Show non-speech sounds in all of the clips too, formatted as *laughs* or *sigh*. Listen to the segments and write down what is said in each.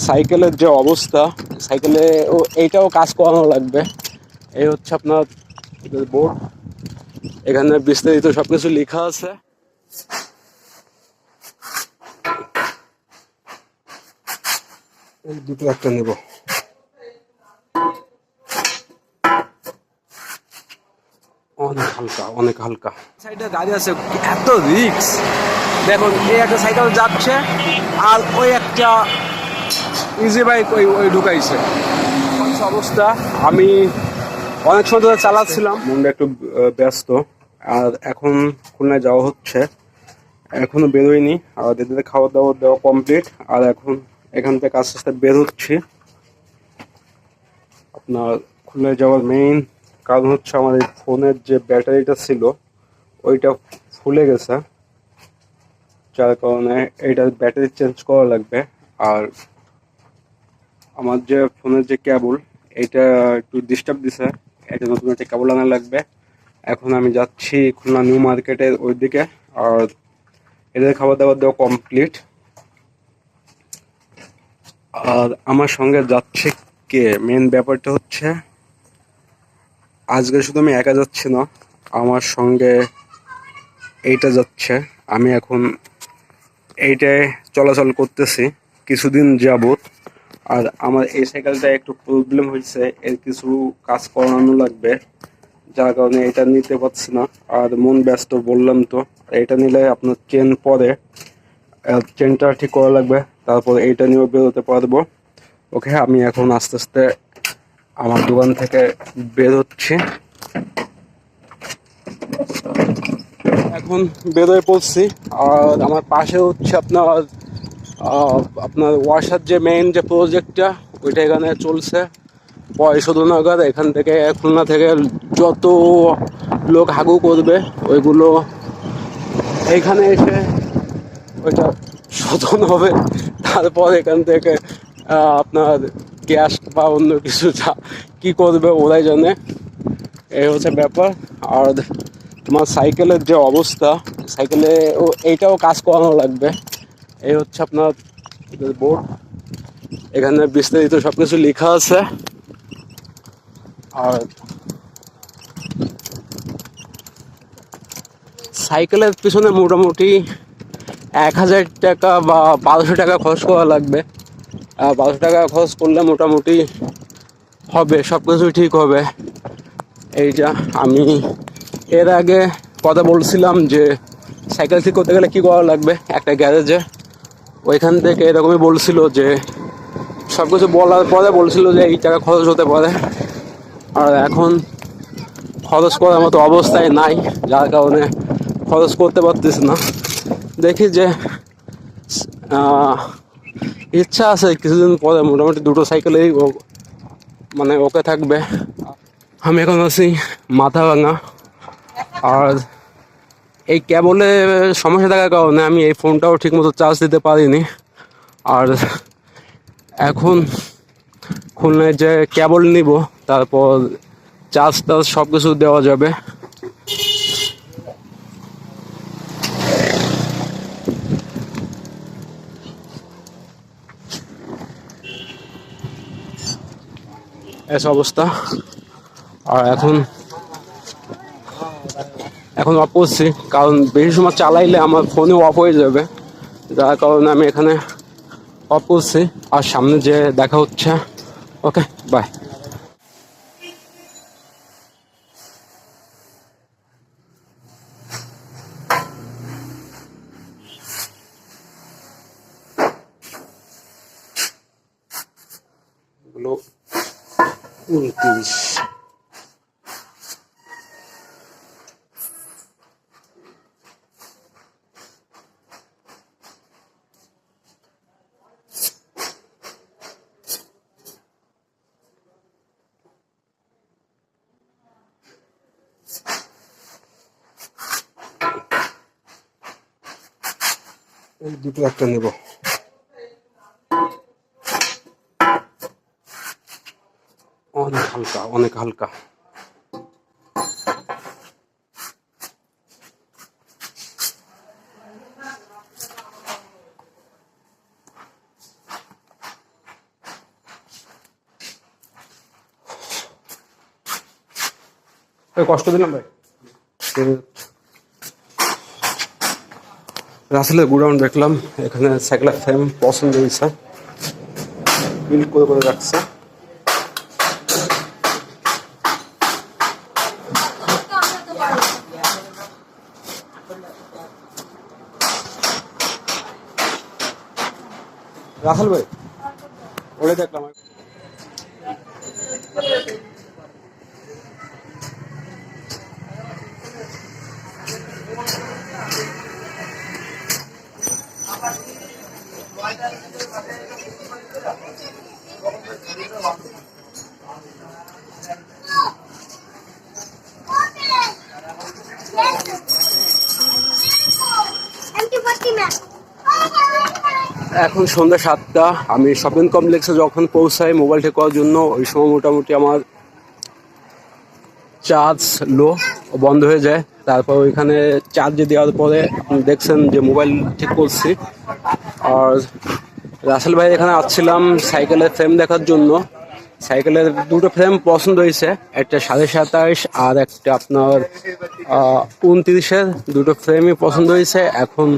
সাইকেলের যে অবস্থা, সাইকেলে এইটাও কাজ করানো লাগবে। এই হচ্ছে আপনার বোর্ড। এখানে বিস্তারিত সবকিছু লেখা আছে। এই দুটো একটা নেব। অনেক হালকা অনেক হালকা। সাইডে গাড়ি আছে, এত রিক্স দেখুন, এই একটা সাইকেল যাচ্ছে, আর ওই একটা ইজি বাইক ওই ওই ঢুকাইছে। অবস্থা, আমি অনেক সময় ধরে চালাচ্ছিলাম। মনটা একটু ব্যস্ত। আর এখন খুলনায় যাওয়া হচ্ছে। এখনও বেরোয়নি আর এদের খাওয়া দাওয়া দেওয়া কমপ্লিট আর এখন এখান থেকে আস্তে আস্তে বের হচ্ছি। আপনার খুলনায় যাওয়ার মেইন কারণ হচ্ছে আমার এই ফোনের যে ব্যাটারিটা ছিল, ওইটা ফুলে গেছে। যার কারণে এইটার ব্যাটারি চেঞ্জ করা লাগবে। আর আমার যে ফোনের যে কেবল এটা একটু ডিস্টার্ব দিছে। এটা নতুন একটা কেবল আনা লাগবে। এখন আমি যাচ্ছি খুলনা নিউ মার্কেটের ওইদিকে। আর এদের খাবার দাবার দেওয়া কমপ্লিট আর আমার সঙ্গে যাচ্ছে কে? মেন ব্যাপারটা হচ্ছে, আজকে শুধু আমি একা যাচ্ছি না, আমার সঙ্গে এইটা যাচ্ছে। আমি এখন এইটায় চলাচল করতেছি, কিছুদিন যাবত আর আমার এই সাইকেলটা একটু প্রবলেম হয়েছে, এর কিছু কাজ করানো লাগবে। যার কারণে এটা নিতে পারছি না। আর মন ব্যস্ত বললাম তো এটা নিলে আপনার চেন পরে চেনটা ঠিক করা লাগবে। তারপর এইটা নিয়েও বেরোতে পারব। ওকে, আমি এখন আস্তে আস্তে আমার দোকান থেকে বের হচ্ছি। এখন বেরোয় পড়ছি, আর আমার পাশে হচ্ছে আপনার আপনার ওয়াসার যে মেইন যে প্রজেক্টটা ওইটা এখানে চলছে। পয়সোধনাগার এখান থেকে খুলনা থেকে যত লোক হাগু করবে, ওইগুলো এখানে এসে ওইটা শোধন হবে। তারপর এখান থেকে আপনার গ্যাস বা অন্য কিছু যা কী করবে ওরাই জানে। এই হচ্ছে ব্যাপার। আর তোমার সাইকেলের যে অবস্থা, সাইকেলে এইটাও কাজ করানো লাগবে। এই হচ্ছে আপনার বোর্ড। এখানে বিস্তারিত সব কিছু লেখা আছে। আর সাইকেলের পিছনে মোটামুটি এক হাজার টাকা বা বারোশো টাকা খরচ করা লাগবে। আর বারোশো টাকা খরচ করলে মোটামুটি হবে সব কিছুই ঠিক হবে। এইটা আমি এর আগে কথা বলছিলাম যে সাইকেল ঠিক করতে গেলে কী করা লাগবে? একটা গ্যারেজে। ওইখান থেকে এরকমই বলছিল যে, সব কিছু বলার পরে বলছিল যে এই টাকা খরচ হতে পারে। আর এখন খরচ করার মতো অবস্থায় নাই, যার কারণে খরচ করতে পারতেছি না। দেখি যে ইচ্ছা আছে কিছুদিন পরে মোটামুটি দুটো সাইকেলেই মানে ওকে থাকবে। আমি এখন আছি মাথা ভাঙা আর এই কেবলে সমস্যা থাকার কারণে আমি এই ফোনটাও ঠিকমতো চার্জ দিতে পারিনি। আর এখন খুলনায় যে কেবল নিব, তারপর চার্জ টার্জ সব কিছু দেওয়া যাবে। এসব অবস্থা। আর এখন এখন অফ করছি। কারণ বেশি সময় চালাইলে আমার ফোনে অফ হয়ে যাবে। যার কারণে আমি এখানে অফ করছি। আর সামনে যে দেখা হচ্ছে। ওকে বাই উনত্রিশ। এই দুটো একটা নেব। অনেক হালকা অনেক হালকা। কষ্ট দিলাম ভাই। রাসেলের গুডাউন দেখলাম, এখানে সাইকেলের ফ্রেম পছন্দ হয়েছে। বিল্ড করে করে রাখছে। রাসেল ভাই ওরে দেখলাম। এখন সন্ধ্যা সাতটা, আমি শপিং কমপ্লেক্সে যখন পৌঁছাই মোবাইল ঠিক করার জন্য, ওই সময় মোটামুটি আমার চার্জ লো বন্ধ হয়ে যায়। তারপর ওইখানে চার্জ দেওয়ার পরে, দেখছেন যে মোবাইল ঠিক করছি। আর রাসেল ভাই এখানে আসছিলাম সাইকেলের ফ্রেম দেখার জন্য। সাইকেলের দুটো ফ্রেম পছন্দ হয়েছে, একটা সাড়ে সাতাইশ আর একটা আপনার উনত্রিশের। দুটো ফ্রেমই পছন্দ হয়েছে। এখন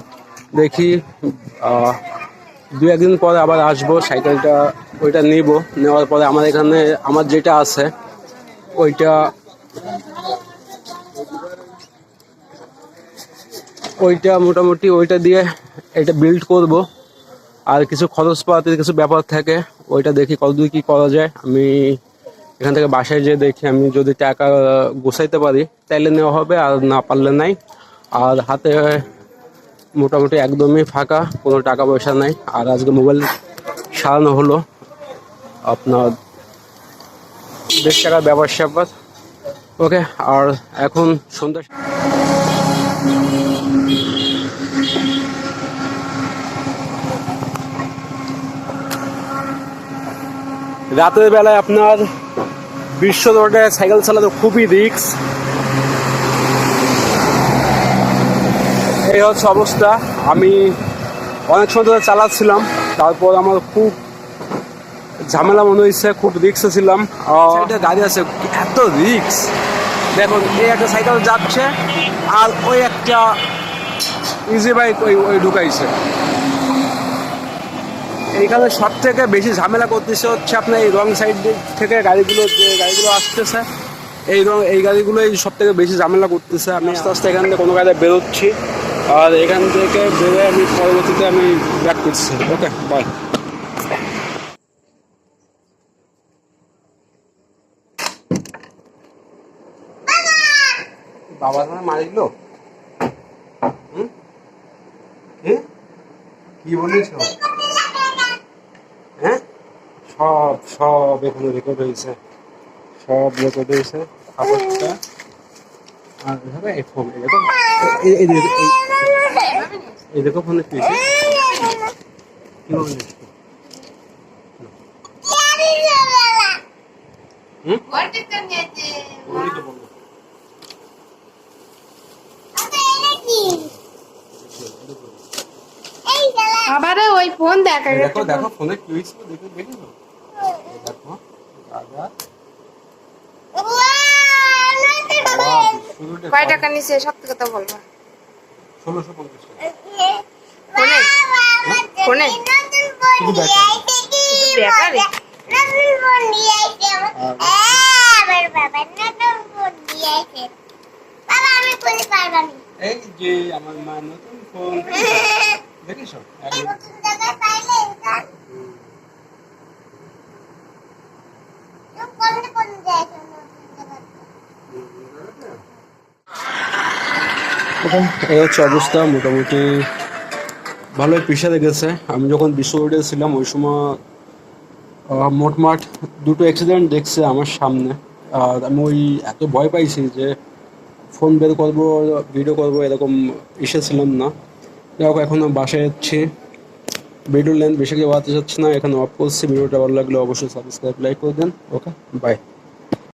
দেখি দু একদিন পরে আবার আসব, সাইকেলটা ওইটা নিব। নেওয়ার পরে আমার এখানে, আমার যেটা আছে, ওইটা ওইটা মোটামুটি ওইটা দিয়ে এটা বিল্ড করব। আর কিছু খরচপাতির কিছু ব্যাপার থাকে, ওইটা দেখি কতদূর কি করা যায়। আমি এখান থেকে বাসায় যেয়ে দেখি, আমি যদি টাকা গোছাইতে পারি, তাইলে নেওয়া হবে, আর না পারলে নাই। আর হাতে মোটামুটি একদমই ফাঁকা, কোনো টাকা পয়সা নাই। আর আজকে মোবাইল সারানো হলো। আপনার দেড় টাকার ব্যাপার স্যাপার ওকে, আর এখন সন্ধ্যা রাতের বেলায় আপনার বিশ্ব রোডে সাইকেল চালাতে খুবই রিক্স এই হচ্ছে অবস্থা। আমি অনেক সময় ধরে চালাচ্ছিলাম, তারপর আমার খুব ঝামেলা মনে হয়েছে, খুব রিক্সে ছিলাম। সাইডে গাড়ি আছে এত রিক্স দেখুন, এই একটা সাইকেল যাচ্ছে আর ওই একটা ইজি বাইক ওই ওই ঢুকাইছে। এইখানে সব থেকে বেশি ঝামেলা করতেছে হচ্ছে আপনার এই রং সাইড থেকে গাড়িগুলো যে গাড়িগুলো আসতেছে, এই রং, এই গাড়িগুলোই সব থেকে বেশি ঝামেলা করতেছে। আমি আস্তে আস্তে এখান থেকে কোনো গাড়ি বেরোচ্ছি। আর এখান থেকে বেরোয় আমি পরবর্তীতে আমি ব্যাক করছি। ওকে বাই বাবা হুম? কি? হ্যাঁ সব সব এখানে রেকর্ড হয়েছে। সব রেকর্ড হয়েছে খাবারটা। আর এই ফোন এই দেখো ফোনে পেয়েছি আবার ওই ফোন দেখা দেখো দেখো ফোনে কি হয়েছিল দেখো দেখো এই দেখো দাদা শুরুটা কয় টাকা নিছে? সত্যি কথা বলবা ষোলোশো পঞ্চাশ ফোনে? ফোনে? শুধু ব্যাটারি। শুধু ব্যাটারি? এই যে আমার মা নতুন ফোন দেখিস? *laughs* এখন এই হচ্ছে অবস্থা, মোটামুটি ভালোই পিছিয়ে গেছে। আমি যখন বিশ্ব রোডে ছিলাম, ওই সময় মোটমাট দুটো অ্যাক্সিডেন্ট দেখছে আমার সামনে। আর আমি ওই এত ভয় পাইছি যে ফোন বের করব ভিডিও করব, এরকম এসেছিলাম না। হোক, এখন বাসায় যাচ্ছি। ভিডিও লেন্থ বেশি কেউ বাড়তে চাচ্ছে না, এখানে অফ করছি। ভিডিওটা ভালো লাগলে অবশ্যই সাবস্ক্রাইব লাইক করে দেন। Okay bye